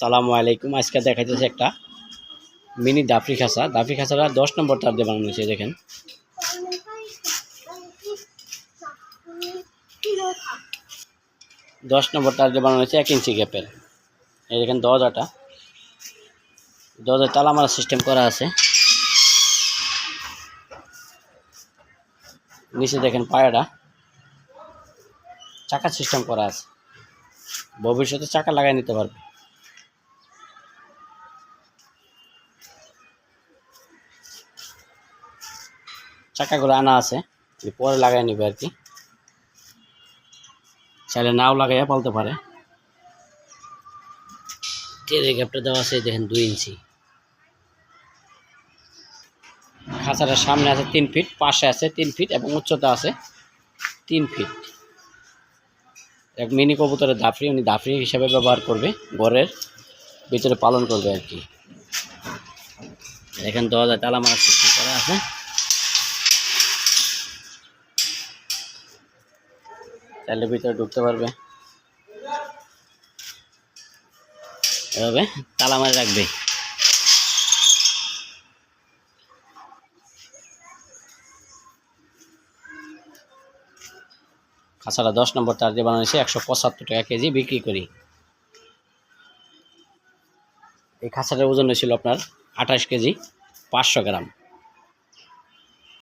সালামু আলাইকুম। আজকে দেখাইতেছে একটা মিনি দাফরি খাসা। দাফরি খাসাটা দশ নম্বর তার দিয়ে বানানো হয়েছে দেখেন। দশ নম্বর তার দিয়ে বানানো হয়েছে এক ইঞ্চি গ্যাপের। এই দেখেন দরজাটা। দরজার তালা মারা সিস্টেম করা আছে। নিচে দেখেন পায়াটা। চাকা সিস্টেম করা আছে। ভবিষ্যতে চাকা লাগাই নিতে পারবে। চাকাগুলো আনা আছে। পরে লাগাই নিবে আর কি। চাইলে নাও লাগাইয়া পালতে পারে। টেরে গ্যাপটা দেওয়া আছে দেখেন দুই ইঞ্চি। খাঁচাটার সামনে আছে তিন ফিট, পাশে আছে তিন ফিট এবং উচ্চতা আছে তিন ফিট। এক মিনি কবুতরের দাফরি উনি দাফরি হিসাবে ব্যবহার করবে, ঘরের ভিতরে পালন করবে আর কি। এখানে দরজা তালা মারা সিস্টেম করা আছে। চাইলে ভিতরে ঢুকতে পারবে। এভাবে তালা মারে রাখবে। খাঁচাটা দশ নম্বর তার দিয়ে বানানো হয়েছে, একশো পঁচাত্তর টাকা কেজি বিক্রি করি। এই খাঁচাটার ওজন হয়েছিল আপনার আঠাশ কেজি পাঁচশো গ্রাম।